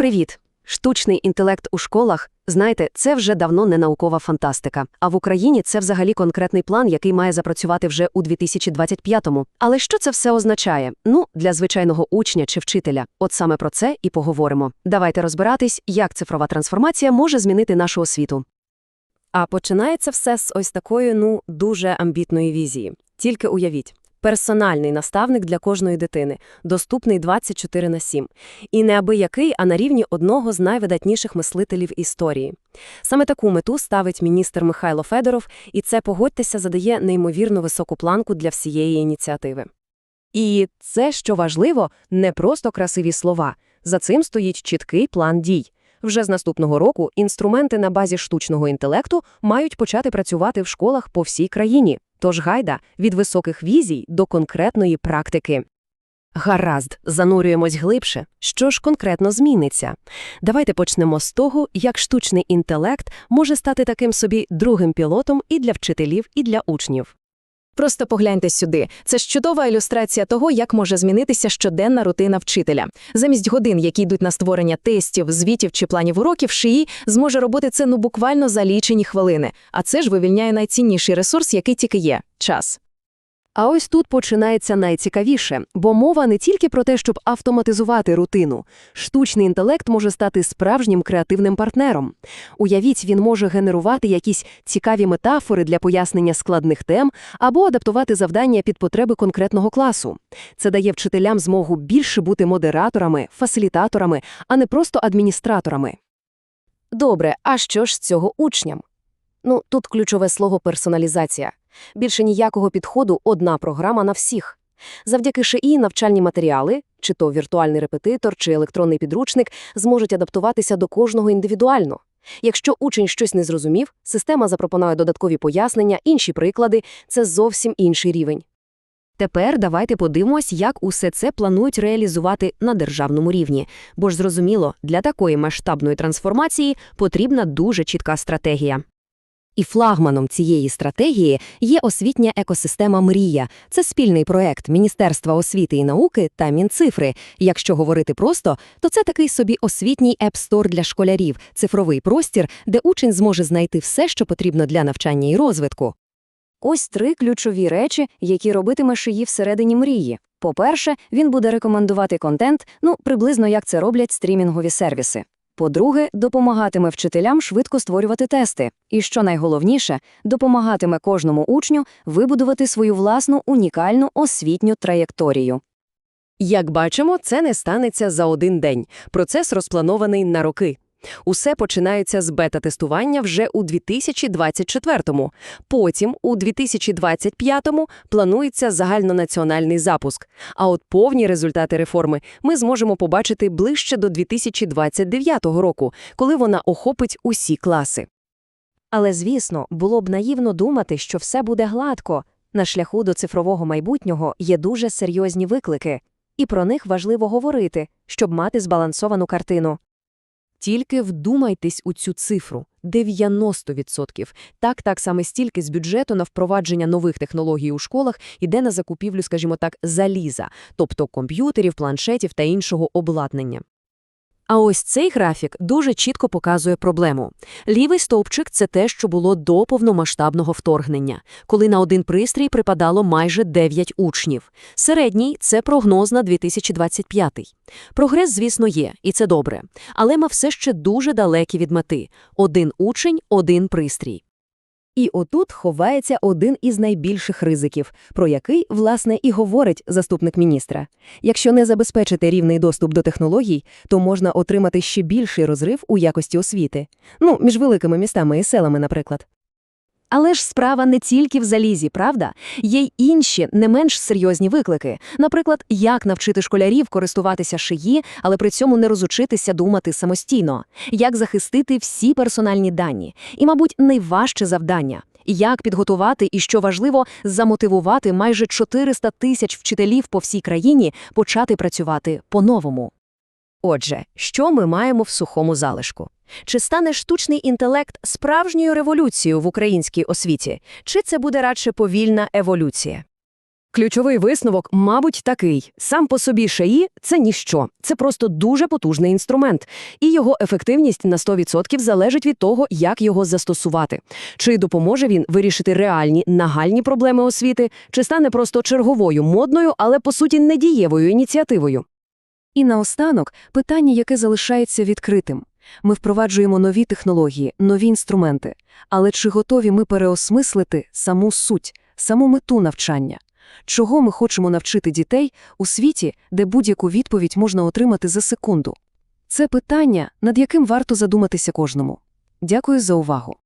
Привіт! Штучний інтелект у школах, знаєте, це вже давно не наукова фантастика. А в Україні це взагалі конкретний план, який має запрацювати вже у 2025-му. Але що це все означає? Ну, для звичайного учня чи вчителя. От саме про це і поговоримо. Давайте розбиратись, як цифрова трансформація може змінити нашу освіту. А починається все з ось такої, ну, дуже амбітної візії. Тільки уявіть. Персональний наставник для кожної дитини, доступний 24 на 7. І не аби який, а на рівні одного з найвидатніших мислителів історії. Саме таку мету ставить міністр Михайло Федоров, і це, погодьтеся, задає неймовірно високу планку для всієї ініціативи. І це, що важливо, не просто красиві слова. За цим стоїть чіткий план дій. Вже з наступного року інструменти на базі штучного інтелекту мають почати працювати в школах по всій країні. Тож гайда від високих візій до конкретної практики. Гаразд, занурюємось глибше. Що ж конкретно зміниться? Давайте почнемо з того, як штучний інтелект може стати таким собі другим пілотом і для вчителів, і для учнів. Просто погляньте сюди. Це ж чудова ілюстрація того, як може змінитися щоденна рутина вчителя. Замість годин, які йдуть на створення тестів, звітів чи планів уроків, ШИІ зможе робити це ну буквально за лічені хвилини. А це ж вивільняє найцінніший ресурс, який тільки є час. А ось тут починається найцікавіше, бо мова не тільки про те, щоб автоматизувати рутину. Штучний інтелект може стати справжнім креативним партнером. Уявіть, він може генерувати якісь цікаві метафори для пояснення складних тем або адаптувати завдання під потреби конкретного класу. Це дає вчителям змогу більше бути модераторами, фасилітаторами, а не просто адміністраторами. Добре, а що ж з цього учням? Ну, тут ключове слово персоналізація. Більше ніякого підходу одна програма на всіх. Завдяки ШИІ навчальні матеріали, чи то віртуальний репетитор, чи електронний підручник, зможуть адаптуватися до кожного індивідуально. Якщо учень щось не зрозумів, система запропонує додаткові пояснення, інші приклади – це зовсім інший рівень. Тепер давайте подивимось, як усе це планують реалізувати на державному рівні. Бо ж зрозуміло, для такої масштабної трансформації потрібна дуже чітка стратегія. І флагманом цієї стратегії є освітня екосистема «Мрія». Це спільний проект Міністерства освіти і науки та Мінцифри. Якщо говорити просто, то це такий собі освітній еп-стор для школярів, цифровий простір, де учень зможе знайти все, що потрібно для навчання і розвитку. Ось три ключові речі, які робитиме шиї всередині мрії. По-перше, він буде рекомендувати контент, ну, приблизно як це роблять стрімінгові сервіси. По-друге, допомагатиме вчителям швидко створювати тести. І що найголовніше, допомагатиме кожному учню вибудувати свою власну унікальну освітню траєкторію. Як бачимо, це не станеться за один день. Процес розпланований на роки. Усе починається з бета-тестування вже у 2024-му. Потім, у 2025-му, планується загальнонаціональний запуск. А от повні результати реформи ми зможемо побачити ближче до 2029 року, коли вона охопить усі класи. Але, звісно, було б наївно думати, що все буде гладко. На шляху до цифрового майбутнього є дуже серйозні виклики, і про них важливо говорити, щоб мати збалансовану картину. Тільки вдумайтесь у цю цифру – 90%. Так, так саме стільки з бюджету на впровадження нових технологій у школах іде на закупівлю, скажімо так, заліза, тобто комп'ютерів, планшетів та іншого обладнання. А ось цей графік дуже чітко показує проблему. Лівий стовпчик – це те, що було до повномасштабного вторгнення, коли на один пристрій припадало майже 9 учнів. Середній – це прогноз на 2025. Прогрес, звісно, є, і це добре. Але ми все ще дуже далекі від мети. Один учень – один пристрій. І отут ховається один із найбільших ризиків, про який, власне, і говорить заступник міністра. Якщо не забезпечити рівний доступ до технологій, то можна отримати ще більший розрив у якості освіти. Ну, між великими містами і селами, наприклад. Але ж справа не тільки в залізі, правда? Є й інші, не менш серйозні виклики. Наприклад, як навчити школярів користуватися шиї, але при цьому не розучитися думати самостійно, як захистити всі персональні дані. І, мабуть, найважче завдання. Як підготувати і, що важливо, замотивувати майже 400 тисяч вчителів по всій країні почати працювати по-новому. Отже, що ми маємо в сухому залишку? Чи стане штучний інтелект справжньою революцією в українській освіті, чи це буде радше повільна еволюція? Ключовий висновок, мабуть, такий. Сам по собі ШАІ – це ніщо. Це просто дуже потужний інструмент. І його ефективність на 100% залежить від того, як його застосувати. Чи допоможе він вирішити реальні, нагальні проблеми освіти, чи стане просто черговою, модною, але, по суті, недієвою ініціативою. І наостанок питання, яке залишається відкритим. Ми впроваджуємо нові технології, нові інструменти. Але чи готові ми переосмислити саму суть, саму мету навчання? Чого ми хочемо навчити дітей у світі, де будь-яку відповідь можна отримати за секунду? Це питання, над яким варто задуматися кожному. Дякую за увагу.